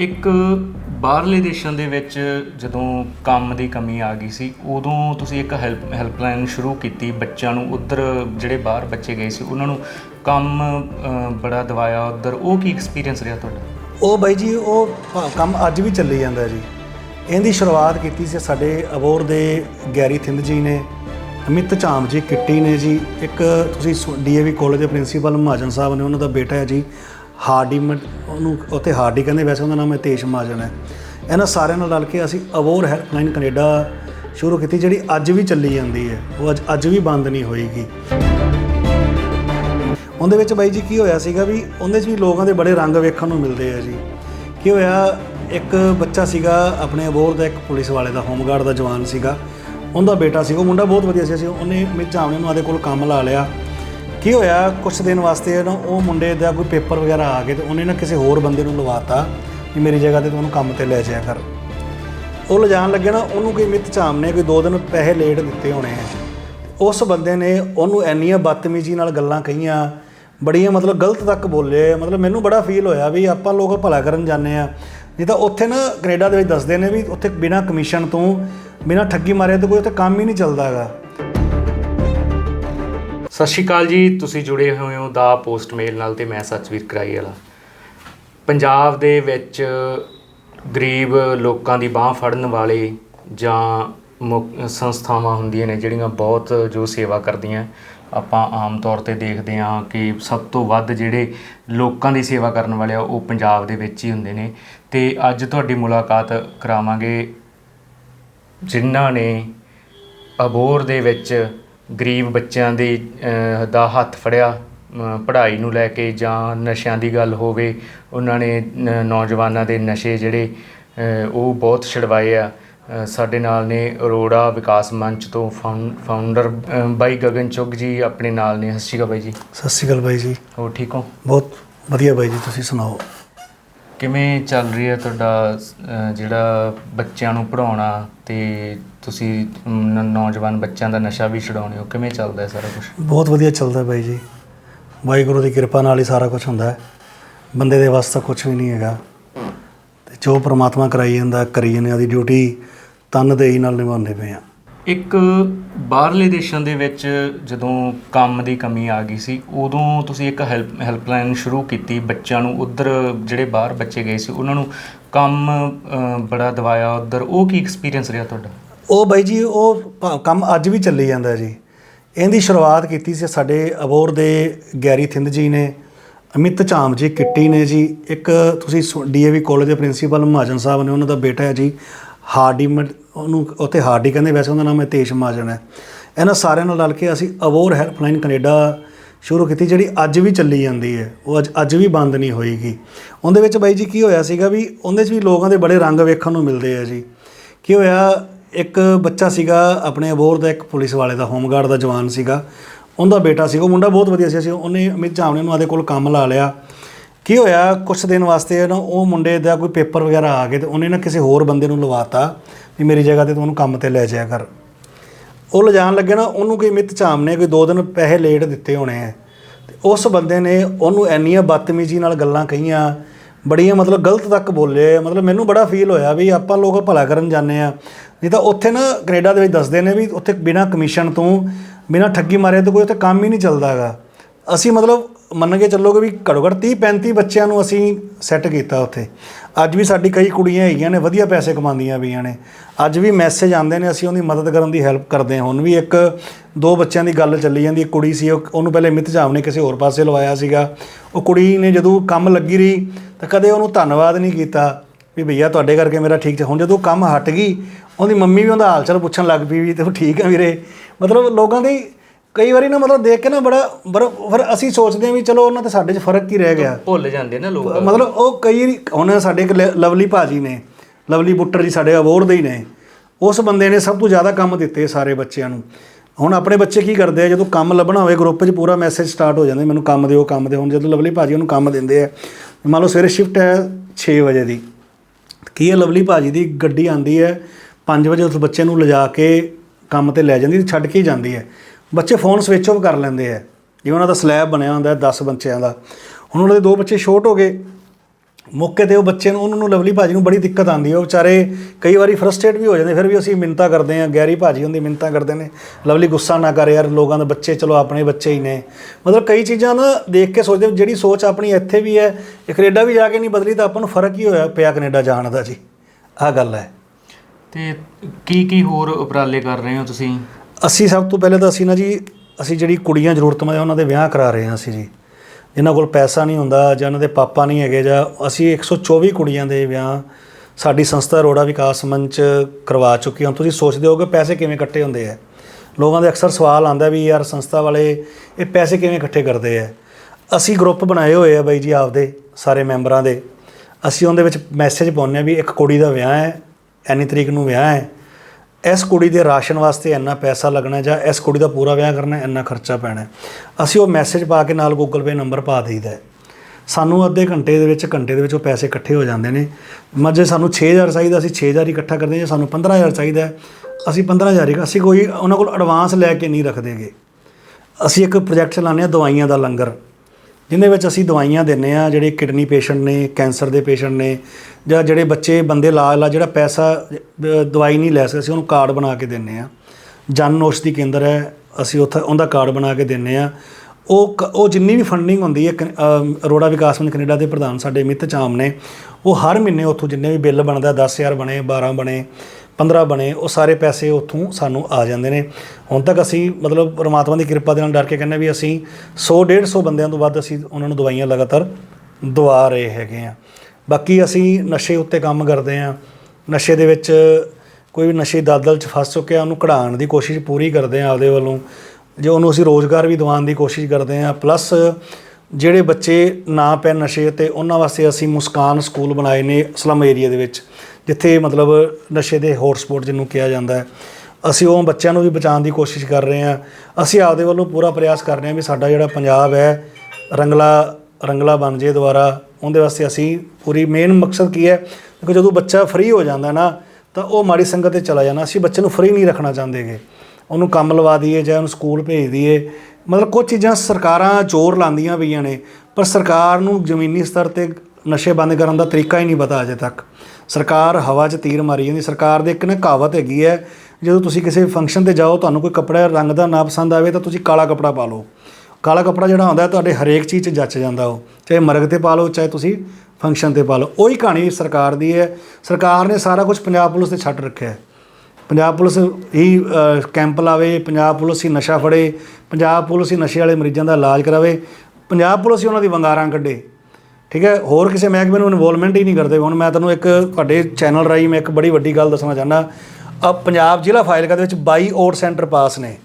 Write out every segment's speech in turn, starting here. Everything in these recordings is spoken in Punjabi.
ਇੱਕ ਬਾਹਰਲੇ ਦੇਸ਼ਾਂ ਦੇ ਵਿੱਚ ਜਦੋਂ ਕੰਮ ਦੀ ਕਮੀ ਆ ਗਈ ਸੀ, ਉਦੋਂ ਤੁਸੀਂ ਇੱਕ ਹੈਲਪ, ਹੈਲਪਲਾਈਨ ਸ਼ੁਰੂ ਕੀਤੀ, ਬੱਚਿਆਂ ਨੂੰ ਉੱਧਰ ਜਿਹੜੇ ਬਾਹਰ ਬੱਚੇ ਗਏ ਸੀ, ਉਹਨਾਂ ਨੂੰ ਕੰਮ ਬੜਾ ਦਵਾਇਆ ਉੱਧਰ। ਉਹ ਕੀ ਐਕਸਪੀਰੀਅੰਸ ਰਿਹਾ ਤੁਹਾਡਾ? ਉਹ ਬਾਈ ਜੀ, ਉਹ ਕੰਮ ਅੱਜ ਵੀ ਚੱਲੀ ਜਾਂਦਾ ਜੀ। ਇਹਦੀ ਸ਼ੁਰੂਆਤ ਕੀਤੀ ਸੀ ਸਾਡੇ ਅਬੋਰ ਦੇ ਗੈਰੀ ਥਿੰਦ ਜੀ ਨੇ, ਅਮਿਤ ਚਾਮ ਜੀ, ਕਿੱਟੀ ਨੇ ਜੀ, ਇੱਕ ਤੁਸੀਂ ਡੀਏਵੀ ਕਾਲਜ ਦੇ ਪ੍ਰਿੰਸੀਪਲ ਮਹਾਜਨ ਸਾਹਿਬ ਨੇ, ਉਹਨਾਂ ਦਾ ਬੇਟਾ ਹੈ ਜੀ। ਹਾਰਡੀ ਮ- ਉਹਨੂੰ ਉੱਥੇ ਹਾਰਡੀ ਕਹਿੰਦੇ, ਵੈਸੇ ਉਹਦਾ ਨਾਮ ਤੇਜ ਮਹਾਜਨ ਹੈ। ਇਹਨਾਂ ਸਾਰਿਆਂ ਨਾਲ ਰਲ ਕੇ ਅਸੀਂ ਅਵੋਰ ਹੈਲਪਲਾਈਨ ਕੈਨੇਡਾ ਸ਼ੁਰੂ ਕੀਤੀ, ਜਿਹੜੀ ਅੱਜ ਵੀ ਚੱਲੀ ਜਾਂਦੀ ਹੈ। ਉਹ ਅੱਜ ਅੱਜ ਵੀ ਬੰਦ ਨਹੀਂ ਹੋਏਗੀ। ਉਹਦੇ ਵਿੱਚ ਬਾਈ ਜੀ ਕੀ ਹੋਇਆ ਸੀਗਾ ਵੀ ਉਹਦੇ 'ਚ ਵੀ ਲੋਕਾਂ ਦੇ ਬੜੇ ਰੰਗ ਵੇਖਣ ਨੂੰ ਮਿਲਦੇ ਆ ਜੀ। ਕੀ ਹੋਇਆ, ਇੱਕ ਬੱਚਾ ਸੀਗਾ, ਆਪਣੇ ਅਬੋਰ ਦਾ ਇੱਕ ਪੁਲਿਸ ਵਾਲੇ ਦਾ, ਹੋਮਗਾਰਡ ਦਾ ਜਵਾਨ ਸੀਗਾ। ਉਹਦਾ ਬੇਟਾ ਸੀ, ਉਹ ਮੁੰਡਾ ਬਹੁਤ ਵਧੀਆ ਸੀ। ਅਸੀਂ ਉਹਨੇ ਮਿਰਜ਼ਾਵਣੇ ਨੂੰ ਆਦੇ ਕੋਲ ਕੰਮ ਲਾ ਲਿਆ। ਕੀ ਹੋਇਆ? ਕੁਝ ਦਿਨ ਵਾਸਤੇ ਨਾ ਉਹ ਮੁੰਡੇ ਦਾ ਕੋਈ ਪੇਪਰ ਵਗੈਰਾ ਆ ਗਏ ਤੇ ਉਹਨੇ ਨਾ ਕਿਸੇ ਹੋਰ ਬੰਦੇ ਨੂੰ ਲਵਾਤਾ ਵੀ ਮੇਰੀ ਜਗ੍ਹਾ ਤੇ ਤੂੰ ਉਹਨੂੰ ਕੰਮ ਤੇ ਲੈ ਜਾਇਆ ਕਰ। ਉਹ ਲਿਜਾਣ ਲੱਗੇ ਨਾ, ਉਹਨੂੰ ਕੋਈ ਮਿੱਤ ਝਾਮ ਨੇ ਕੋਈ ਦੋ ਦਿਨ ਪੈਸੇ ਲੇਟ ਦਿੱਤੇ ਹੋਣੇ ਆ। ਉਸ ਬੰਦੇ ਨੇ ਉਹਨੂੰ ਇੰਨੀਆਂ ਬਦਤਮੀਜ਼ੀ ਨਾਲ ਗੱਲਾਂ ਕਹੀਆਂ, ਬੜੀਆਂ ਮਤਲਬ ਗਲਤ ਤੱਕ ਬੋਲੇ, ਮਤਲਬ ਮੈਨੂੰ ਬੜਾ ਫੀਲ ਹੋਇਆ ਵੀ ਆਪਾਂ ਲੋਕ ਭਲਾ ਕਰਨ ਜਾਂਦੇ ਆ। ਨਹੀਂ ਤਾਂ ਉੱਥੇ ਨਾ ਕੈਨੇਡਾ ਦੇ ਵਿੱਚ ਦੱਸਦੇ ਨੇ ਵੀ ਉੱਥੇ ਬਿਨਾਂ ਕਮਿਸ਼ਨ ਤੋਂ, ਬਿਨਾਂ ਠੱਗੀ ਮਾਰੇ ਤੋਂ ਕੋਈ ਉੱਥੇ ਕੰਮ ਹੀ ਨਹੀਂ ਚੱਲਦਾ ਹੈਗਾ। ਸਤਿ ਸ਼੍ਰੀ ਅਕਾਲ ਜੀ, ਤੁਸੀਂ ਜੁੜੇ ਹੋਏ ਹੋ ਦਾ ਪੋਸਟ ਮੇਲ ਨਾਲ ਤੇ ਮੈਂ ਸੱਚਵੀਰ ਕਰਾਈ ਵਾਲਾ। ਪੰਜਾਬ ਦੇ ਵਿੱਚ ਗਰੀਬ ਲੋਕਾਂ ਦੀ ਬਾਹ ਫੜਨ ਵਾਲੇ ਜਾਂ ਮੁੱਖ ਸੰਸਥਾਵਾਂ ਹੁੰਦੀਆਂ ਨੇ, ਜਿਹੜੀਆਂ ਬਹੁਤ ਜੋ ਸੇਵਾ ਕਰਦੀਆਂ, ਆਪਾਂ ਆਮ ਤੌਰ ਤੇ ਦੇਖਦੇ ਹਾਂ ਕਿ ਸਭ ਤੋਂ ਵੱਧ ਜਿਹੜੇ ਲੋਕਾਂ ਦੀ ਸੇਵਾ ਕਰਨ ਵਾਲੇ ਆ, ਉਹ ਪੰਜਾਬ ਦੇ ਵਿੱਚ ਹੀ ਹੁੰਦੇ ਨੇ। ਤੇ ਅੱਜ ਤੁਹਾਡੀ ਮੁਲਾਕਾਤ ਕਰਾਵਾਂਗੇ ਜਿਨ੍ਹਾਂ ਨੇ ਅਬੋਰ ਦੇ ਵਿੱਚ ਗਰੀਬ ਬੱਚਿਆਂ ਦੇ ਦਾ ਹੱਥ ਫੜਿਆ ਪੜ੍ਹਾਈ ਨੂੰ ਲੈ ਕੇ ਜਾਂ ਨਸ਼ਿਆਂ ਦੀ ਗੱਲ ਹੋਵੇ ਉਹਨਾਂ ਨੇ ਨੌਜਵਾਨਾਂ ਦੇ ਨਸ਼ੇ ਜਿਹੜੇ ਉਹ ਬਹੁਤ ਛਡਵਾਏ ਆ। ਸਾਡੇ ਨਾਲ ਨੇ ਅਰੋੜਾ ਵਿਕਾਸ ਮੰਚ ਤੋਂ ਫਾਊਂ- ਫਾਊਂਡਰ ਬਾਈ ਗਗਨ ਚੁੱਗ ਜੀ ਆਪਣੇ ਨਾਲ ਨੇ। ਸਤਿ ਸ਼੍ਰੀ ਅਕਾਲ ਬਾਈ ਜੀ। ਸਤਿ ਸ਼੍ਰੀ ਅਕਾਲ ਬਾਈ ਜੀ। ਹੋਰ ਠੀਕ ਹੋ? ਬਹੁਤ ਵਧੀਆ ਬਾਈ ਜੀ ਤੁਸੀਂ ਸੁਣਾਓ? ਕਿਵੇਂ ਚੱਲ ਰਹੀ ਹੈ ਤੁਹਾਡਾ ਅਹ, ਜਿਹੜਾ ਬੱਚਿਆਂ ਨੂੰ ਪੜਾਉਣਾ ਤੇ ਤੁਸੀਂ ਨ- ਨੌਜਵਾਨ ਬੱਚਿਆਂ ਦਾ ਨਸ਼ਾ ਵੀ ਛਡਾਉਣੇ ਹੋ ਕਿਵੇਂ ਚੱਲਦਾ ਹੈ ਸਾਰਾ ਕੁਝ ਬਹੁਤ ਵਧੀਆ ਚੱਲਦਾ ਬਾਈ ਜੀ। ਵਾਹਿਗੁਰੂ ਦੀ ਕਿਰਪਾ ਨਾਲ ਹੀ ਸਾਰਾ ਕੁਝ ਹੁੰਦਾ ਹੈ। ਬੰਦੇ ਦੇ ਵਾਸਤੇ ਤਾਂ ਕੁਝ ਵੀ ਨਹੀਂ ਹੈਗਾ। ਤੇ ਜੋ ਪ੍ਰਮਾਤਮਾ ਕਰਾਈ ਜਾਂਦਾ ਕਰੀ ਜਾਂਦੇ ਉਹਦੀ ਡਿਊਟੀ ਤਨਦੇਹੀ ਨਾਲ ਨਿਭਾਉਂਦੇ ਪਏ ਆ। ਇੱਕ ਬਾਹਰਲੇ ਦੇਸ਼ਾਂ ਦੇ ਵਿੱਚ ਜਦੋਂ ਕੰਮ ਦੀ ਕਮੀ ਆ ਗਈ ਸੀ, ਉਦੋਂ ਤੁਸੀਂ ਇੱਕ ਹੈਲਪ ਹੈਲਪਲਾਈਨ ਸ਼ੁਰੂ ਕੀਤੀ ਬੱਚਿਆਂ ਨੂੰ, ਉਧਰ ਜਿਹੜੇ ਬਾਹਰ ਬੱਚੇ ਗਏ ਸੀ, ਉਹਨਾਂ ਨੂੰ ਕੰਮ ਬੜਾ ਦਵਾਇਆ ਉਧਰ, ਉਹ ਕੀ ਐਕਸਪੀਰੀਅੰਸ ਰਿਹਾ ਤੁਹਾਡਾ? ਉਹ ਬਾਈ ਜੀ, ਉਹ ਭ- ਕੰਮ ਅੱਜ ਵੀ ਚੱਲੀ ਜਾਂਦਾ ਜੀ। ਇਹਦੀ ਸ਼ੁਰੂਆਤ ਕੀਤੀ ਸੀ ਸਾਡੇ ਅਬੋਰ ਦੇ ਗੈਰੀ ਥਿੰਦ ਜੀ ਨੇ, ਅਮਿਤ ਚਾਮ ਜੀ ਕਿੱਟੀ ਨੇ ਜੀ, ਇੱਕ ਤੁਸੀਂ ਡੀਏਵੀ ਕਾਲਜ ਦੇ ਪ੍ਰਿੰਸੀਪਲ ਮਹਾਜਨ ਸਾਹਿਬ ਨੇ, ਉਹਨਾਂ ਦਾ ਬੇਟਾ ਹੈ ਜੀ ਹਾਰਡੀ ਉਹਨੂੰ ਉੱਥੇ ਹਾਰਡੀ ਕਹਿੰਦੇ, ਵੈਸੇ ਉਹਦਾ ਨਾਮ ਤੇਜ ਮਹਾਜਨ ਹੈ। ਇਹਨਾਂ ਸਾਰਿਆਂ ਨਾਲ ਰਲ ਕੇ ਅਸੀਂ ਅਬੋਰ ਹੈਲਪਲਾਈਨ ਕੈਨੇਡਾ ਸ਼ੁਰੂ ਕੀਤੀ, ਜਿਹੜੀ ਅੱਜ ਵੀ ਚੱਲੀ ਜਾਂਦੀ ਹੈ। ਉਹ ਅੱਜ ਅੱਜ ਵੀ ਬੰਦ ਨਹੀਂ ਹੋਏਗੀ। ਉਹਦੇ ਵਿੱਚ ਬਾਈ ਜੀ ਕੀ ਹੋਇਆ ਸੀਗਾ ਵੀ ਉਹਦੇ 'ਚ ਵੀ ਲੋਕਾਂ ਦੇ ਬੜੇ ਰੰਗ ਵੇਖਣ ਨੂੰ ਮਿਲਦੇ ਆ ਜੀ। ਕੀ ਹੋਇਆ, ਇੱਕ ਬੱਚਾ ਸੀਗਾ, ਆਪਣੇ ਅਬੋਰ ਦਾ ਇੱਕ ਪੁਲਿਸ ਵਾਲੇ ਦਾ, ਹੋਮਗਾਰਡ ਦਾ ਜਵਾਨ ਸੀਗਾ। ਉਹਦਾ ਬੇਟਾ ਸੀ ਉਹ ਮੁੰਡਾ ਬਹੁਤ ਵਧੀਆ ਸੀ। ਅਸੀਂ ਉਹਨੇ ਅਮਿਤ ਝਾਵਣੇ ਨੂੰ ਆਦੇ ਕੋਲ ਕੰਮ ਲਾ ਲਿਆ। ਕੀ ਹੋਇਆ? ਕੁਝ ਦਿਨ ਵਾਸਤੇ ਨਾ ਉਹ ਮੁੰਡੇ ਦਾ ਕੋਈ ਪੇਪਰ ਵਗੈਰਾ ਆ ਗਏ ਤੇ ਉਹਨੇ ਨਾ ਕਿਸੇ ਹੋਰ ਬੰਦੇ ਨੂੰ ਲਵਾਤਾ ਵੀ ਮੇਰੀ ਜਗ੍ਹਾ ਤੇ ਤੂੰ ਉਹਨੂੰ ਕੰਮ ਤੇ ਲੈ ਜਾਇਆ ਕਰ। ਉਹ ਲਿਜਾਣ ਲੱਗੇ ਨਾ, ਉਹਨੂੰ ਕੋਈ ਮਿੱਤ ਝਾਮ ਨੇ ਕੋਈ ਦੋ ਦਿਨ ਪੈਸੇ ਲੇਟ ਦਿੱਤੇ ਹੋਣੇ ਆ। ਤੇ ਉਸ ਬੰਦੇ ਨੇ ਉਹਨੂੰ ਇੰਨੀਆਂ ਬਦਤਮੀਜ਼ੀ ਨਾਲ ਗੱਲਾਂ ਕਹੀਆਂ, ਬੜੀਆਂ ਮਤਲਬ ਗਲਤ ਤੱਕ ਬੋਲੇ, ਮਤਲਬ ਮੈਨੂੰ ਬੜਾ ਫੀਲ ਹੋਇਆ ਵੀ ਆਪਾਂ ਲੋਕ ਭਲਾ ਕਰਨ ਜਾਂਦੇ ਆ। ਨਹੀਂ ਤਾਂ ਉੱਥੇ ਨਾ ਕੈਨੇਡਾ ਦੇ ਵਿੱਚ ਦੱਸਦੇ ਨੇ ਵੀ ਉੱਥੇ ਬਿਨਾਂ ਕਮਿਸ਼ਨ ਤੋਂ, ਬਿਨਾਂ ਠੱਗੀ ਮਾਰੇ ਤੋਂ ਕੋਈ ਉੱਥੇ ਕੰਮ ਹੀ ਨਹੀਂ ਚੱਲਦਾ ਹੈਗਾ। ਅਸੀਂ ਮਤਲਬ ਮੰਨ ਕੇ ਚੱਲੋਗੇ ਵੀ ਘੱਟੋ ਘੱਟ 30 35 ਬੱਚਿਆਂ ਨੂੰ ਅਸੀਂ ਸੈੱਟ ਕੀਤਾ ਉੱਥੇ। ਅੱਜ ਵੀ ਸਾਡੀ ਕਈ ਕੁੜੀਆਂ ਹੈਗੀਆਂ ਨੇ, ਵਧੀਆ ਪੈਸੇ ਕਮਾਉਂਦੀਆਂ ਪਈਆਂ ਨੇ। ਅੱਜ ਵੀ ਮੈਸੇਜ ਆਉਂਦੇ ਨੇ, ਅਸੀਂ ਉਹਦੀ ਮਦਦ ਕਰਨ ਦੀ ਹੈਲਪ ਕਰਦੇ ਹਾਂ। ਹੁਣ ਵੀ ਇੱਕ ਦੋ ਬੱਚਿਆਂ ਦੀ ਗੱਲ ਚੱਲੀ ਜਾਂਦੀ, ਇੱਕ ਕੁੜੀ ਸੀ, ਉਹ- ਉਹਨੂੰ ਪਹਿਲੇ ਮਿੱਤ ਝਾਮ ਨੇ ਕਿਸੇ ਹੋਰ ਪਾਸੇ ਲਵਾਇਆ ਸੀਗਾ। ਉਹ ਕੁੜੀ ਨੇ ਜਦੋਂ ਕੰਮ ਲੱਗੀ ਰਹੀ, ਤਾਂ ਕਦੇ ਉਹਨੂੰ ਧੰਨਵਾਦ ਨਹੀਂ ਕੀਤਾ ਵੀ ਭਈਆ ਤੁਹਾਡੇ ਕਰਕੇ ਮੇਰਾ ਠੀਕ ਚ ਹੁਣ ਜਦੋਂ ਕੰਮ ਹਟ ਗਈ, ਉਹਦੀ ਮੰਮੀ ਵੀ ਉਹਦਾ ਹਾਲ ਚਾਲ ਪੁੱਛਣ ਲੱਗ ਪਈ ਵੀ ਤੂੰ ਠੀਕ ਹੈ ਵੀਰੇ। ਮਤਲਬ ਲੋਕਾਂ ਦੀ ਕਈ ਵਾਰੀ ਨਾ ਮਤਲਬ ਦੇਖ ਕੇ ਨਾ ਬੜਾ ਬੜਾ- ਫਿਰ ਅਸੀਂ ਸੋਚਦੇ ਹਾਂ ਵੀ ਚਲੋ ਉਹਨਾਂ ਤੇ ਸਾਡੇ 'ਚ ਫ਼ਰਕ ਕੀ ਰਹਿ ਗਿਆ। ਭੁੱਲ ਜਾਂਦੇ ਨਾ ਲੋਕ। ਮਤਲਬ ਉਹ ਕਈ ਵਾਰੀ ਹੁਣ ਸਾਡੇ ਇੱਕ ਲ- ਲਵਲੀ ਭਾਜੀ ਨੇ ਲਵਲੀ ਬੁੱਟਰ ਜੀ ਸਾਡੇ ਅਵਾਰਡ ਦੇ ਹੀ ਨੇ ਉਸ ਬੰਦੇ ਨੇ ਸਭ ਤੋਂ ਜ਼ਿਆਦਾ ਕੰਮ ਦਿੱਤੇ ਸਾਰੇ ਬੱਚਿਆਂ ਨੂੰ। ਹੁਣ ਆਪਣੇ ਬੱਚੇ ਕੀ ਕਰਦੇ ਆ ਜਦੋਂ ਕੰਮ ਲੱਭਣਾ ਹੋਵੇ ਗਰੁੱਪ 'ਚ ਪੂਰਾ ਮੈਸੇਜ ਸਟਾਰਟ ਹੋ ਜਾਂਦੇ ਮੈਨੂੰ ਕੰਮ ਦਿਓ ਕੰਮ ਦਿਓ। ਹੁਣ ਜਦੋਂ ਲਵਲੀ ਭਾਜੀ ਉਹਨੂੰ ਕੰਮ ਦਿੰਦੇ ਆ ਮੰਨ ਲਓ ਸਵੇਰੇ ਸ਼ਿਫਟ ਹੈ 6 ਵਜੇ ਦੀ ਕੀ ਹੈ ਲਵਲੀ ਭਾਜੀ ਦੀ ਗੱਡੀ ਆਂਦੀ ਹੈ 5 ਵਜੇ ਉਸ ਬੱਚੇ ਨੂੰ ਲਿਜਾ ਕੇ ਕੰਮ ਤੇ ਲੈ ਜਾਂਦੀ ਤੇ ਛੱਡ ਕੇ ਹੀ ਜਾਂਦੀ ਹੈ। ਬੱਚੇ ਫੋਨ ਸਵਿਚ ਆਫ ਕਰ ਲੈਂਦੇ ਆ। ਜਿਵੇਂ ਉਹਨਾਂ ਦਾ ਸਲੈਬ ਬਣਿਆ ਹੁੰਦਾ 10 ਬੱਚਿਆਂ ਦਾ। ਹੁਣ ਉਹਨਾਂ ਦੇ ਦੋ ਬੱਚੇ ਸ਼ੋਰਟ ਹੋ ਗਏ। ਮੌਕੇ ਤੇ ਉਹ ਬੱਚੇ ਨੂੰ, ਉਹਨਾਂ ਨੂੰ ਲਵਲੀ ਭਾਜੀ ਨੂੰ ਬੜੀ ਦਿੱਕਤ ਆਉਂਦੀ ਹੈ ਉਹ ਵਿਚਾਰੇ ਕਈ ਵਾਰੀ ਫਰਸਟ੍ਰੇਟ ਵੀ ਹੋ ਜਾਂਦੇ, ਫਿਰ ਵੀ ਅਸੀਂ ਮਿੰਤਾ ਕਰਦੇ ਹਾਂ, ਗੈਰੀ ਭਾਜੀ ਹੁੰਦੀ ਮਿੰਤਾ ਕਰਦੇ ਨੇ। ਲਵਲੀ ਗੁੱਸਾ ਨਾ ਕਰ ਯਾਰ, ਲੋਕਾਂ ਦੇ ਬੱਚੇ ਚਲੋ ਆਪਣੇ ਬੱਚੇ ਹੀ ਨੇ। ਮਤਲਬ ਕਈ ਚੀਜ਼ਾਂ ਨਾ ਦੇਖ ਕੇ ਸੋਚਦੇ ਜਿਹੜੀ ਸੋਚ ਆਪਣੀ ਇੱਥੇ ਵੀ ਹੈ, ਇਹ ਕੈਨੇਡਾ ਵੀ ਜਾ ਕੇ ਨਹੀਂ ਬਦਲੀ ਤਾਂ ਆਪਾਂ ਨੂੰ ਫ਼ਰਕ ਹੀ ਹੋਇਆ ਪਿਆ ਕੈਨੇਡਾ ਜਾਣ ਦਾ ਜੀ। ਆਹ ਗੱਲ ਹੈ। ਤੇ ਕੀ ਕੀ ਹੋਰ ਉਪਰਾਲੇ ਕਰ ਰਹੇ ਹੋ ਤੁਸੀਂ? ਅਸੀਂ ਸਭ ਤੋਂ ਪਹਿਲੇ ਤਾਂ ਅਸੀਂ ਨਾ ਜੀ, ਅਸੀਂ ਜਿਹੜੀ ਕੁੜੀਆਂ ਜ਼ਰੂਰਤਮੰਦ ਆ ਉਹਨਾਂ ਦੇ ਵਿਆਹ ਕਰਾ ਰਹੇ ਹਾਂ ਅਸੀਂ ਜੀ। ਜਿਨ੍ਹਾਂ ਕੋਲ ਪੈਸਾ ਨਹੀਂ ਹੁੰਦਾ ਜਾਂ ਉਹਨਾਂ ਦੇ ਪਾਪਾ ਨਹੀਂ ਹੈਗੇ ਜਾਂ ਅਸੀਂ 124 ਕੁੜੀਆਂ ਦੇ ਵਿਆਹ ਸਾਡੀ ਸੰਸਥਾ ਰੋੜਾ ਵਿਕਾਸ ਮੰਚ ਕਰਵਾ ਚੁੱਕੀ ਹਾਂ। ਤੁਸੀਂ ਸੋਚਦੇ ਹੋਗੇ ਪੈਸੇ ਕਿਵੇਂ ਇਕੱਠੇ ਹੁੰਦੇ ਆ। ਲੋਕਾਂ ਦੇ ਅਕਸਰ ਸਵਾਲ ਆਉਂਦਾ ਵੀ ਯਾਰ ਸੰਸਥਾ ਵਾਲੇ ਇਹ ਪੈਸੇ ਕਿਵੇਂ ਇਕੱਠੇ ਕਰਦੇ ਆ। ਅਸੀਂ ਗਰੁੱਪ ਬਣਾਏ ਹੋਏ ਆ ਬਾਈ ਜੀ ਆਪਦੇ, ਸਾਰੇ ਮੈਂਬਰਾਂ ਦੇ। ਅਸੀਂ ਉਹਦੇ ਵਿੱਚ ਮੈਸੇਜ ਪਾਉਂਦੇ ਆ ਵੀ ਇੱਕ ਕੁੜੀ ਦਾ ਵਿਆਹ ਹੈ, ਐਨੀ ਤਰੀਕ ਨੂੰ ਵਿਆਹ ਹੈ। ਇਸ ਕੁੜੀ ਦੇ ਰਾਸ਼ਨ ਵਾਸਤੇ ਇੰਨਾ ਪੈਸਾ ਲੱਗਣਾ ਜਾਂ ਇਸ ਕੁੜੀ ਦਾ ਪੂਰਾ ਵਿਆਹ ਕਰਨਾ ਇੰਨਾ ਖਰਚਾ ਪੈਣਾ ਅਸੀਂ ਉਹ ਮੈਸੇਜ ਪਾ ਕੇ ਨਾਲ Google Pay ਨੰਬਰ ਪਾ ਦੇਈਦਾ ਸਾਨੂੰ ਅੱਧੇ ਘੰਟੇ ਦੇ ਵਿੱਚ ਘੰਟੇ ਦੇ ਵਿੱਚ ਉਹ ਪੈਸੇ ਇਕੱਠੇ ਹੋ ਜਾਂਦੇ ਨੇ। ਮਤਲਬ ਜੇ ਸਾਨੂੰ 6000 ਚਾਹੀਦਾ ਅਸੀਂ 6000 ਹੀ ਇਕੱਠਾ ਕਰਦੇ ਹਾਂ। ਜੇ ਸਾਨੂੰ 15000 ਚਾਹੀਦਾ ਹੈ, ਅਸੀਂ 15000 ਹੀ ਅਸੀਂ ਕੋਈ ਉਹਨਾਂ ਕੋਲ ਐਡਵਾਂਸ ਲੈ ਕੇ ਨਹੀਂ ਰੱਖਦੇਗੇ। ਅਸੀਂ ਇੱਕ ਪ੍ਰੋਜੈਕਟ ਚਲਾਉਂਦੇ ਹਾਂ ਦਵਾਈਆਂ ਦਾ ਲੰਗਰ। ਜਿਹਦੇ ਵਿੱਚ ਅਸੀਂ ਦਵਾਈਆਂ ਦਿੰਨੇ ਆ, ਜਿਹੜੇ ਕਿਡਨੀ ਪੇਸ਼ੈਂਟ ਨੇ, ਕੈਂਸਰ ਦੇ ਪੇਸ਼ੈਂਟ ਨੇ, ਜਾਂ ਜਿਹੜੇ ਬੱਚੇ, ਬੰਦੇ ਇਲਾਜ ਲਾ ਜਿਹੜਾ ਪੈਸਾ ਦਵਾਈ ਨਹੀਂ ਲੈ ਸਕਦੇ, ਅਸੀਂ ਉਹਨੂੰ ਕਾਰਡ ਬਣਾ ਕੇ ਦਿੰਨੇ ਆ। ਜਨ ਔਸ਼ਧੀ ਕੇਂਦਰ ਹੈ, ਅਸੀਂ ਉੱਥੇ ਉਹਦਾ ਕਾਰਡ ਬਣਾ ਕੇ ਦਿੰਨੇ ਆ। ਉਹ ਕ- ਉਹ ਜਿੰਨੀ ਵੀ ਫੰਡਿੰਗ ਹੁੰਦੀ ਹੈ, ਕਨ- ਅਰੋੜਾ ਵਿਕਾਸ ਮੰਚ ਕੈਨੇਡਾ ਦੇ ਪ੍ਰਧਾਨ ਸਾਡੇ ਮਿੱਤ ਚਾਮ ਨੇ, ਉਹ ਹਰ ਮਹੀਨੇ ਉੱਥੋਂ ਜਿੰਨੇ ਵੀ ਬਿੱਲ ਬਣਦਾ 10000 ਬਣੇ 12 ਬਣੇ 15 ਬਣੇ, ਉਹ ਸਾਰੇ ਪੈਸੇ ਉੱਥੋਂ ਸਾਨੂੰ ਆ ਜਾਂਦੇ ਨੇ। ਹੁਣ ਤੱਕ ਅਸੀਂ ਮਤਲਬ ਪਰਮਾਤਮਾ ਦੀ ਕਿਰਪਾ ਦੇ ਨਾਲ ਡਰ ਕੇ ਕਹਿੰਦੇ ਵੀ ਅਸੀਂ 100 150 ਬੰਦਿਆਂ ਤੋਂ ਵੱਧ ਅਸੀਂ ਉਹਨਾਂ ਨੂੰ ਦਵਾਈਆਂ ਲਗਾਤਾਰ ਦਵਾ ਰਹੇ ਹੈਗੇ ਆ ਬਾਕੀ ਅਸੀਂ ਨਸ਼ੇ ਉੱਤੇ ਕੰਮ ਕਰਦੇ ਆ ਨਸ਼ੇ ਦੇ ਵਿੱਚ ਕੋਈ ਵੀ ਨਸ਼ੇ ਦਲਦਲ ਚ ਫਸ ਚੁੱਕਿਆ, ਉਹਨੂੰ ਕਢਾਉਣ ਦੀ ਕੋਸ਼ਿਸ਼ ਪੂਰੀ ਕਰਦੇ ਆ ਆਪਦੇ ਵੱਲੋਂ। ਜੇ ਉਹਨੂੰ ਅਸੀਂ ਰੋਜ਼ਗਾਰ ਵੀ ਦਿਵਾਉਣ ਦੀ ਕੋਸ਼ਿਸ਼ ਕਰਦੇ ਆ ਪਲੱਸ ਜਿਹੜੇ ਬੱਚੇ ਨਾ ਪੈਣ ਨਸ਼ੇ ਤੇ, ਉਹਨਾਂ ਵਾਸਤੇ ਅਸੀਂ ਮੁਸਕਾਨ ਸਕੂਲ ਬਣਾਏ ਨੇ ਸਲਮ ਏਰੀਆ ਦੇ ਵਿੱਚ, ਜਿੱਥੇ ਮਤਲਬ ਨਸ਼ੇ ਦੇ ਹੌਟਸਪੌਟ ਜਿਹਨੂੰ ਕਿਹਾ ਜਾਂਦਾ ਹੈ। ਅਸੀਂ ਉਹ ਬੱਚਿਆਂ ਨੂੰ ਵੀ ਬਚਾਉਣ ਦੀ ਕੋਸ਼ਿਸ਼ ਕਰ ਰਹੇ ਹਾਂ। ਅਸੀਂ ਆਪਦੇ ਵੱਲੋਂ ਪੂਰਾ ਪ੍ਰਯਾਸ ਕਰ ਰਹੇ ਹਾਂ ਵੀ ਸਾਡਾ ਜਿਹੜਾ ਪੰਜਾਬ ਹੈ, ਰੰਗਲਾ ਰੰਗਲਾ ਬਣ ਜੇ ਦੁਬਾਰਾ। ਉਹਦੇ ਵਾਸਤੇ ਅਸੀਂ ਪੂਰੀ ਮੇਨ ਮਕਸਦ ਕੀ ਹੈ? ਕਿਉਂਕਿ ਜਦੋਂ ਬੱਚਾ ਫ੍ਰੀ ਹੋ ਜਾਂਦਾ ਨਾ, ਤਾਂ ਉਹ ਮਾੜੀ ਸੰਗਤ ਤੇ ਚਲਾ ਜਾਣਾ ਅਸੀਂ ਬੱਚੇ ਨੂੰ ਫ੍ਰੀ ਨਹੀਂ ਰੱਖਣਾ ਚਾਹੁੰਦੇਗੇ ਉਹਨੂੰ ਕੰਮ ਲਵਾ ਦਈਏ ਜਾਂ ਉਹਨੂੰ ਸਕੂਲ ਭੇਜ ਦਈਏ। ਮਤਲਬ ਕੁਝ ਚੀਜ਼ਾਂ ਸਰਕਾਰਾਂ ਜ਼ੋਰ ਲਾਉਂਦੀਆਂ ਪਈਆਂ ਨੇ, ਪਰ ਸਰਕਾਰ ਨੂੰ ਜ਼ਮੀਨੀ ਸਤਰ ਤੇ ਨਸ਼ੇ ਬੰਦ ਕਰਨ ਦਾ ਤਰੀਕਾ ਹੀ ਨਹੀਂ ਪਤਾ ਅਜੇ ਤੱਕ। ਸਰਕਾਰ ਹਵਾ 'ਚ ਤੀਰ ਮਾਰੀ ਜਾਂਦੀ, ਸਰਕਾਰ ਦੇ ਇੱਕ ਨਾ ਕਹਾਵਤ ਹੈਗੀ ਹੈ, ਜਦੋਂ ਤੁਸੀਂ ਕਿਸੇ ਫੰਕਸ਼ਨ ਤੇ ਜਾਓ, ਤੁਹਾਨੂੰ ਕੋਈ ਕੱਪੜਾ ਰੰਗ ਦਾ ਨਾ ਪਸੰਦ ਆਵੇ ਤਾਂ ਤੁਸੀਂ ਕਾਲਾ ਕੱਪੜਾ ਪਾ ਲਓ। ਕਾਲਾ ਕੱਪੜਾ ਜਿਹੜਾ ਹੁੰਦਾ ਤੁਹਾਡੇ ਹਰੇਕ ਚੀਜ਼ 'ਚ ਜੱਚ ਜਾਂਦਾ ਉਹ, ਚਾਹੇ ਮਰਗ ਤੇ ਪਾ ਲਓ, ਚਾਹੇ ਤੁਸੀਂ ਫੰਕਸ਼ਨ ਤੇ ਪਾ ਲਓ। ਉਹੀ ਕਹਾਣੀ ਸਰਕਾਰ ਦੀ ਹੈ। ਸਰਕਾਰ ਨੇ ਸਾਰਾ ਕੁਝ ਪੰਜਾਬ ਪੁਲਿਸ ਤੇ ਛੱਡ ਰੱਖਿਆ ਹੈ। ਪੰਜਾਬ ਪੁਲਿਸ ਹੀ ਕੈਂਪ ਲਾਵੇ, ਪੰਜਾਬ ਪੁਲਿਸ ਹੀ ਨਸ਼ਾ ਫੜੇ, ਪੰਜਾਬ ਪੁਲਿਸ ਹੀ ਨਸ਼ੇ ਵਾਲੇ ਮਰੀਜ਼ਾਂ ਦਾ ਇਲਾਜ ਕਰਾਵੇ, ਪੰਜਾਬ ਪੁਲਿਸ ਹੀ ਉਹਨਾਂ ਦੀ ਵੰਗਾਰਾਂ ਕੱਢੇ। ਠੀਕ ਹੈ? ਹੋਰ ਕਿਸੇ ਮਹਿਕਮੇ ਨੂੰ ਇਨਵੋਲਵਮੈਂਟ ਹੀ ਨਹੀਂ ਕਰਦੇ ਹੁਣ। ਮੈਂ ਤੁਹਾਨੂੰ ਇੱਕ ਤੁਹਾਡੇ ਚੈਨਲ ਰਾਹੀਂ ਮੈਂ ਇੱਕ ਬੜੀ ਵੱਡੀ ਗੱਲ ਦੱਸਣਾ ਚਾਹੁੰਦਾ। ਆ ਪੰਜਾਬ ਜ਼ਿਲ੍ਹਾ ਫਾਜ਼ਿਲਕਾ ਦੇ ਵਿੱਚ 22 ਓਟ ਸੈਂਟਰ ਪਾਸ ਨੇ,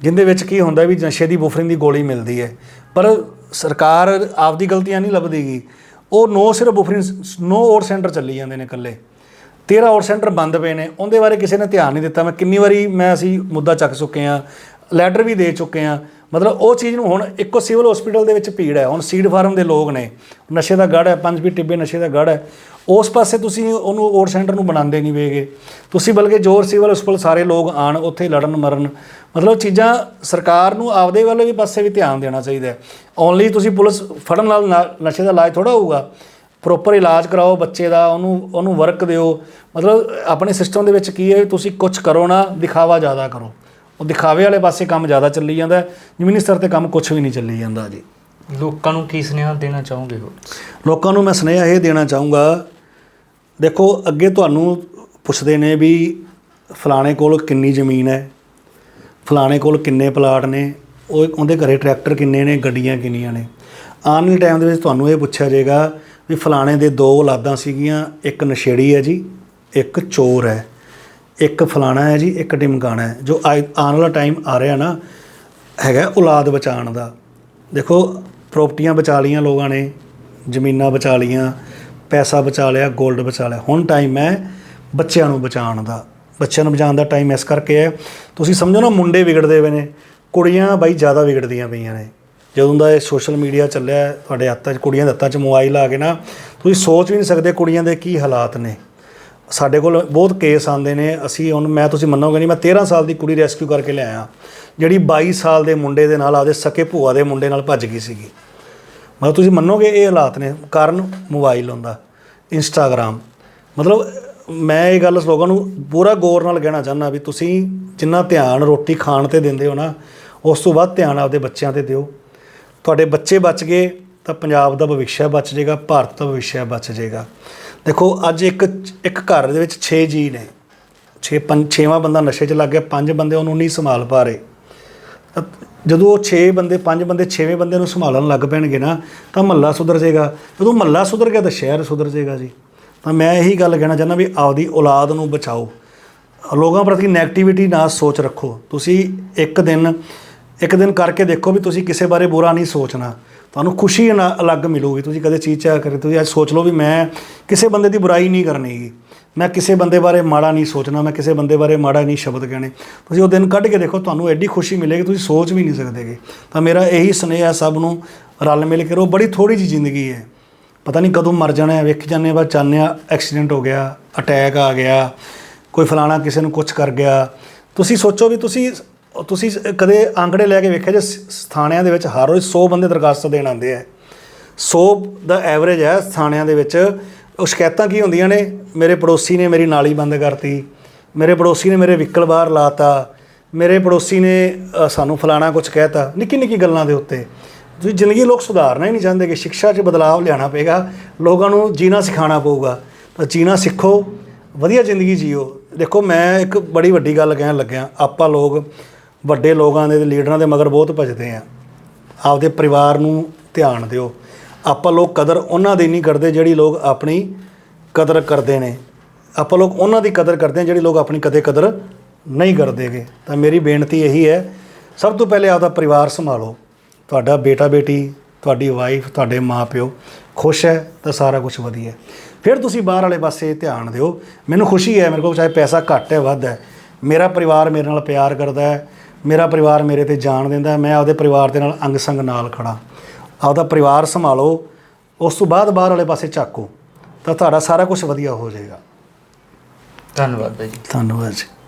ਜਿੰਦੇ ਵਿੱਚ ਕੀ ਹੁੰਦਾ ਵੀ ਨਸ਼ੇ ਦੀ ਬੁਫਰਿੰਗ ਦੀ ਗੋਲੀ ਮਿਲਦੀ ਹੈ। ਪਰ ਸਰਕਾਰ ਆਪਦੀ ਗਲਤੀਆਂ ਨਹੀਂ ਲੱਭਦੀਗੀ। ਉਹ ਨੋ ਸਿਰਫ ਬੁਫਰਿੰਗ, ਨੋ ਓਟ ਸੈਂਟਰ ਚੱਲੀ ਜਾਂਦੇ ਨੇ ਇਕੱਲੇ। 13 ਆਊਟ ਸੈਂਟਰ ਬੰਦ ਪਏ ਨੇ, ਉਹਦੇ ਬਾਰੇ ਕਿਸੇ ਨੇ ਧਿਆਨ ਨਹੀਂ ਦਿੱਤਾ। ਮੈਂ ਕਿੰਨੀ ਵਾਰੀ ਮੈਂ ਅਸੀਂ ਮੁੱਦਾ ਚੱਕ ਚੁੱਕੇ ਆ ਲੈਟਰ ਵੀ ਦੇ ਚੁੱਕੇ ਆ ਮਤਲਬ ਉਹ ਚੀਜ਼ ਨੂੰ ਹੁਣ ਇੱਕੋ ਸਿਵਲ ਹਸਪੀਟਲ ਦੇ ਵਿੱਚ ਭੀੜ ਹੈ। ਹੁਣ ਸੀਡ ਫਾਰਮ ਦੇ ਲੋਕ ਨੇ, ਨਸ਼ੇ ਦਾ ਗੜ ਹੈ, ਪੰਜ ਵੀ ਟਿੱਬੇ ਨਸ਼ੇ ਦਾ ਗੜ ਹੈ। ਉਸ ਪਾਸੇ ਤੁਸੀਂ ਉਹਨੂੰ ਓਟ ਸੈਂਟਰ ਨੂੰ ਬਣਾਉਂਦੇ ਨਹੀਂ ਵੇਗੇ ਤੁਸੀਂ ਬਲਕਿ ਜੋਰ ਸਿਵਲ ਹਸਪੀਟਲ ਸਾਰੇ ਲੋਕ ਆਣ ਉੱਥੇ ਲੜਨ ਮਰਨ। ਮਤਲਬ ਚੀਜ਼ਾਂ ਸਰਕਾਰ ਨੂੰ ਆਪਦੇ ਵੱਲ ਵੀ ਪਾਸੇ ਵੀ ਧਿਆਨ ਦੇਣਾ ਚਾਹੀਦਾ ਹੈ। ਓਨਲੀ ਤੁਸੀਂ ਪੁਲਿਸ ਫੜਨ ਨਾਲ ਨਾ- ਨਸ਼ੇ ਦਾ ਇਲਾਜ ਥੋੜਾ ਹੋਊਗਾ। ਪ੍ਰੋਪਰ ਇਲਾਜ ਕਰਾਓ ਬੱਚੇ ਦਾ ਉਹਨੂੰ ਉਹਨੂੰ ਵਰਕ ਦਿਓ। ਮਤਲਬ ਆਪਣੇ ਸਿਸਟਮ ਦੇ ਵਿੱਚ ਕੀ ਹੈ ਵੀ ਤੁਸੀਂ ਕੁਝ ਕਰੋ ਨਾ ਦਿਖਾਵਾ ਜ਼ਿਆਦਾ ਕਰੋ। ਉਹ ਦਿਖਾਵੇ ਵਾਲੇ ਪਾਸੇ ਕੰਮ ਜ਼ਿਆਦਾ ਚੱਲੀ ਜਾਂਦਾ। ਜ਼ਮੀਨੀ ਸਤਰ ਤੇ ਕੰਮ ਕੁਝ ਵੀ ਨਹੀਂ ਚੱਲੀ ਜਾਂਦਾ ਜੀ। ਲੋਕਾਂ ਨੂੰ ਕੀ ਸੁਨੇਹਾ ਦੇਣਾ ਚਾਹੋਗੇ ਹੋ ਲੋਕਾਂ ਨੂੰ ਮੈਂ ਸੁਨੇਹਾ ਇਹ ਦੇਣਾ ਚਾਹੂੰਗਾ ਦੇਖੋ ਅੱਗੇ ਤੁਹਾਨੂੰ ਪੁੱਛਦੇ ਨੇ ਵੀ ਫਲਾਣੇ ਕੋਲ ਕਿੰਨੀ ਜ਼ਮੀਨ ਹੈ ਫਲਾਣੇ ਕੋਲ ਕਿੰਨੇ ਪਲਾਟ ਨੇ ਉਹ ਉਹਦੇ ਘਰੇ ਟਰੈਕਟਰ ਕਿੰਨੇ ਨੇ ਗੱਡੀਆਂ ਕਿੰਨੀਆਂ ਨੇ। ਆਉਣ ਵਾਲੇ ਟਾਈਮ ਦੇ ਵਿੱਚ ਤੁਹਾਨੂੰ ਇਹ ਪੁੱਛਿਆ ਜਾਏਗਾ ਵੀ ਫਲਾਣੇ ਦੇ ਦੋ ਔਲਾਦਾਂ ਸੀਗੀਆਂ, ਇੱਕ ਨਸ਼ੇੜੀ ਹੈ ਜੀ, ਇੱਕ ਚੋਰ ਹੈ। ਇੱਕ ਫਲਾਣਾ ਹੈ ਜੀ, ਇੱਕ ਡਿਮਕਾਣਾ ਹੈ। ਜੋ ਆਏ- ਆਉਣ ਵਾਲਾ ਟਾਈਮ ਆ ਰਿਹਾ ਨਾ, ਹੈਗਾ ਔਲਾਦ ਬਚਾਉਣ ਦਾ। ਦੇਖੋ ਪ੍ਰਾਪਰਟੀਆਂ ਬਚਾ ਲੀਆਂ ਲੋਕਾਂ ਨੇ, ਜ਼ਮੀਨਾਂ ਬਚਾ ਲੀਆਂ ਪੈਸਾ ਬਚਾ ਲਿਆ 골ਡ ਬਚਾ ਲਿਆ। ਹੁਣ ਟਾਈਮ ਹੈ ਬੱਚਿਆਂ ਨੂੰ ਬਚਾਉਣ ਦਾ। ਬੱਚਿਆਂ ਨੂੰ ਬਚਾਉਣ ਦਾ ਟਾਈਮ ਇਸ ਕਰਕੇ ਹੈ। ਤੁਸੀਂ ਸਮਝੋ ਨਾ, ਮੁੰਡੇ ਵਿਗੜਦੇ ਪਏ ਨੇ, ਕੁੜੀਆਂ ਬਾਈ ਜ਼ਿਆਦਾ ਵਿਗੜਦੀਆਂ ਪਈਆਂ ਨੇ। ਜਦੋਂ ਦਾ ਇਹ ਸੋਸ਼ਲ ਮੀਡੀਆ ਚੱਲਿਆ, ਤੁਹਾਡੇ ਹੱਥਾਂ 'ਚ, ਕੁੜੀਆਂ ਦੇ ਹੱਥਾਂ 'ਚ ਮੋਬਾਈਲ ਆ ਕੇ ਨਾ, ਤੁਸੀਂ ਸੋਚ ਵੀ ਨਹੀਂ ਸਕਦੇ ਕੁੜੀਆਂ ਦੇ ਕੀ ਹਾਲਾਤ ਨੇ। ਸਾਡੇ ਕੋਲ ਬਹੁਤ ਕੇਸ ਆਉਂਦੇ ਨੇ। ਅਸੀਂ ਹੁਣ, ਮੈਂ ਤੁਸੀਂ ਮੰਨੋਗੇ ਨਹੀਂ, ਮੈਂ 13 ਸਾਲ ਦੀ ਕੁੜੀ ਰੈਸਕਿਊ ਕਰਕੇ ਲਿਆਇਆ। ਜਿਹੜੀ 22 ਸਾਲ ਦੇ ਮੁੰਡੇ ਦੇ ਨਾਲ ਆਦੇ ਸਕੇ ਭੂਆ ਦੇ ਮੁੰਡੇ ਨਾਲ ਭੱਜ ਗਈ ਸੀਗੀ। ਮਤਲਬ ਤੁਸੀਂ ਮੰਨੋਗੇ ਇਹ ਹਾਲਾਤ ਨੇ? ਕਾਰਨ ਮੋਬਾਈਲ ਹੁੰਦਾ ਇੰਸਟਾਗ੍ਰam ਮਤਲਬ ਮੈਂ ਇਹ ਗੱਲ ਲੋਕਾਂ ਨੂੰ ਪੂਰਾ ਗੌਰ ਨਾਲ ਕਹਿਣਾ ਚਾਹੁੰਦਾ ਵੀ ਤੁਸੀਂ ਜਿੰਨਾ ਧਿਆਨ ਰੋਟੀ ਖਾਣ ਤੇ ਦਿੰਦੇ ਹੋ ਨਾ, ਉਸ ਤੋਂ ਬਾਅਦ ਧਿਆਨ ਆਪਦੇ ਬੱਚਿਆਂ ਤੇ ਦਿਓ। ਤੁਹਾਡੇ ਬੱਚੇ ਬਚ ਗਏ, ਤਾਂ ਪੰਜਾਬ ਦਾ ਭਵਿੱਖ ਬਚ ਜਾਏਗਾ, ਭਾਰਤ ਦਾ ਭਵਿੱਖ ਬਚ ਜਾਏਗਾ। ਦੇਖੋ, ਅੱਜ ਇੱਕ ਇੱਕ ਘਰ ਦੇ ਵਿੱਚ 6 ਜੀ ਨੇ। 6 ਪੰਜ, ਛੇਵਾਂ ਬੰਦਾ ਨਸ਼ੇ 'ਚ ਲੱਗ ਗਿਆ, ਪੰਜ ਬੰਦੇ ਉਹਨੂੰ ਨਹੀਂ ਸੰਭਾਲ ਪਾ ਰਹੇ। ਤਾਂ ਜਦੋਂ ਉਹ 6 ਬੰਦੇ 5 ਬੰਦੇ 6ਵੇਂ ਬੰਦੇ ਨੂੰ ਸੰਭਾਲਣ ਲੱਗ ਪੈਣਗੇ ਨਾ, ਤਾਂ ਮਹੱਲਾ ਸੁਧਰ ਜਾਏਗਾ। ਜਦੋਂ ਮਹੱਲਾ ਸੁਧਰ ਗਿਆ ਤਾਂ ਸ਼ਹਿਰ ਸੁਧਰ ਜਾਏਗਾ ਜੀ। ਤਾਂ ਮੈਂ ਇਹੀ ਗੱਲ ਕਹਿਣਾ ਚਾਹੁੰਦਾ ਵੀ ਆਪਦੀ ਔਲਾਦ ਨੂੰ ਬਚਾਓ। ਲੋਕਾਂ ਪ੍ਰਤੀ ਨੈਗੇਟਿਵਿਟੀ ਨਾ ਸੋਚ ਰੱਖੋ। ਤੁਸੀਂ ਇੱਕ ਦਿਨ ਇੱਕ ਦਿਨ ਕਰਕੇ ਦੇਖੋ ਵੀ ਤੁਸੀਂ ਕਿਸੇ ਬਾਰੇ ਬੁਰਾ ਨਹੀਂ ਸੋਚਣਾ। ਤੁਹਾਨੂੰ ਖੁਸ਼ੀ ਨਾ- ਅਲੱਗ ਮਿਲੂਗੀ। ਤੁਸੀਂ ਕਦੇ ਚੀਜ਼ ਚਾਹ ਕਰੇ, ਤੁਸੀਂ ਅੱਜ ਸੋਚ ਲਓ ਵੀ ਮੈਂ ਕਿਸੇ ਬੰਦੇ ਦੀ ਬੁਰਾਈ ਨਹੀਂ ਕਰਨੀਗੀ ਮੈਂ ਕਿਸੇ ਬੰਦੇ ਬਾਰੇ ਮਾੜਾ ਨਹੀਂ ਸੋਚਣਾ, ਮੈਂ ਕਿਸੇ ਬੰਦੇ ਬਾਰੇ ਮਾੜਾ ਨਹੀਂ ਸ਼ਬਦ ਕਹਿਣੇ। ਤੁਸੀਂ ਉਹ ਦਿਨ ਕੱਢ ਕੇ ਦੇਖੋ, ਤੁਹਾਨੂੰ ਐਡੀ ਖੁਸ਼ੀ ਮਿਲੇਗੀ, ਤੁਸੀਂ ਸੋਚ ਵੀ ਨਹੀਂ ਸਕਦੇਗੇ ਤਾਂ ਮੇਰਾ ਇਹੀ ਸੁਨੇਹਾ ਸਭ ਨੂੰ, ਰਲ ਮਿਲ ਕੇ ਰਹੋ। ਬੜੀ ਥੋੜੀ ਜਿਹੀ ਜ਼ਿੰਦਗੀ ਹੈ। ਪਤਾ ਨਹੀਂ ਕਦੋਂ ਮਰ ਜਾਣਾ ਹੈ। ਵੇਖ ਜਾਂਦੇ ਹਾਂ, ਬਸ ਚਾਹੁੰਦੇ ਹਾਂ ਐਕਸੀਡੈਂਟ ਹੋ ਗਿਆ, ਅਟੈਕ ਆ ਗਿਆ, ਕੋਈ ਫਲਾਣਾ ਕਿਸੇ ਨੂੰ ਕੁਝ ਕਰ ਗਿਆ। ਤੁਸੀਂ ਸੋਚੋ ਵੀ ਤੁਸੀਂ ਤੁਸੀਂ ਕਦੇ ਆਂਕੜੇ ਲੈ ਕੇ ਵੇਖਿਆ ਜੇ ਸ- ਥਾਣਿਆਂ ਦੇ ਵਿੱਚ ਹਰ ਰੋਜ਼ 100 ਬੰਦੇ ਦਰਖਾਸਤ ਦੇਣ ਆਉਂਦੇ ਆ? 100 ਦਾ ਐਵਰੇਜ ਹੈ ਥਾਣਿਆਂ ਦੇ ਵਿੱਚ। ਉਹ ਸ਼ਿਕਾਇਤਾਂ ਕੀ ਹੁੰਦੀਆਂ ਨੇ? ਮੇਰੇ ਪੜੋਸੀ ਨੇ ਮੇਰੀ ਨਾਲੀ ਬੰਦ ਕਰਤੀ। ਮੇਰੇ ਪੜੋਸੀ ਨੇ ਮੇਰੇ ਵਹੀਕਲ ਬਾਹਰ ਲਾਤਾ। ਮੇਰੇ ਪੜੋਸੀ ਨੇ ਸਾਨੂੰ ਫਲਾਣਾ ਕੁਝ ਕਹਿਤਾ। ਨਿੱਕੀ ਨਿੱਕੀ ਗੱਲਾਂ ਦੇ ਉੱਤੇ। ਤੁਸੀਂ ਜ਼ਿੰਦਗੀ ਲੋਕ ਸੁਧਾਰਨਾ ਹੀ ਨਹੀਂ ਚਾਹੁੰਦੇ ਕਿ ਸਿੱਖਿਆ 'ਚ ਬਦਲਾਅ ਲਿਆਉਣਾ ਪਏਗਾ। ਲੋਕਾਂ ਨੂੰ ਜੀਣਾ ਸਿਖਾਉਣਾ ਪਊਗਾ। ਤਾਂ ਜੀਣਾ ਸਿੱਖੋ। ਵਧੀਆ ਜ਼ਿੰਦਗੀ ਜੀਓ। ਦੇਖੋ, ਮੈਂ ਇੱਕ ਬੜੀ ਵੱਡੀ ਗੱਲ ਕਹਿਣ ਲੱਗਿਆ। ਆਪਾਂ ਲੋਕ ਵੱਡੇ ਲੋਕਾਂ ਦੇ ਤੇ ਲੀਡਰਾਂ ਦੇ ਮਗਰ ਬਹੁਤ ਭਜਦੇ ਆ। ਆਪਦੇ ਪਰਿਵਾਰ ਨੂੰ ਧਿਆਨ ਦਿਓ। ਆਪਾਂ ਲੋਕ ਕਦਰ ਉਹਨਾਂ ਦੀ ਨਹੀਂ ਕਰਦੇ ਜਿਹੜੀ ਲੋਕ ਆਪਣੀ ਕਦਰ ਕਰਦੇ ਨੇ। ਆਪਾਂ ਲੋਕ ਉਹਨਾਂ ਦੀ ਕਦਰ ਕਰਦੇ ਹਾਂ ਜਿਹੜੀ ਲੋਕ ਆਪਣੀ ਕਦੇ ਕਦਰ ਨਹੀਂ ਕਰਦੇਗੇ। ਤਾਂ ਮੇਰੀ ਬੇਨਤੀ ਇਹੀ ਹੈ, ਸਭ ਤੋਂ ਪਹਿਲੇ ਆਪਦਾ ਪਰਿਵਾਰ ਸੰਭਾਲੋ। ਤੁਹਾਡਾ ਬੇਟਾ ਬੇਟੀ ਤੁਹਾਡੀ ਵਾਈਫ ਤੁਹਾਡੇ ਮਾਪਿਓ ਖੁਸ਼ ਹੈ ਤਾਂ ਸਾਰਾ ਕੁਝ ਵਧੀਆ। ਫਿਰ ਤੁਸੀਂ ਬਾਹਰ ਵਾਲੇ ਪਾਸੇ ਧਿਆਨ ਦਿਓ। ਮੈਨੂੰ ਖੁਸ਼ੀ ਹੈ, ਮੇਰੇ ਕੋਲ ਚਾਹੇ ਪੈਸਾ ਘੱਟ ਹੈ, ਵੱਧ ਹੈ। ਮੇਰਾ ਪਰਿਵਾਰ ਮੇਰੇ ਨਾਲ ਪਿਆਰ ਕਰਦਾ ਹੈ। ਮੇਰਾ ਪਰਿਵਾਰ ਮੇਰੇ ਤੇ ਜਾਨ ਦਿੰਦਾ ਮੈਂ ਆਪਦੇ ਪਰਿਵਾਰ ਦੇ ਨਾਲ ਅੰਗ ਸੰਗ ਨਾਲ ਖੜਾ ਆਪਦਾ ਪਰਿਵਾਰ ਸੰਭਾਲੋ ਉਸ ਤੋਂ ਬਾਅਦ ਬਾਹਰ ਵਾਲੇ ਪਾਸੇ ਝਾਕੋ ਤਾਂ ਤੁਹਾਡਾ ਸਾਰਾ ਕੁਝ ਵਧੀਆ ਹੋ ਜਾਏਗਾ। ਧੰਨਵਾਦ ਬਾਈ ਜੀ। ਧੰਨਵਾਦ ਜੀ।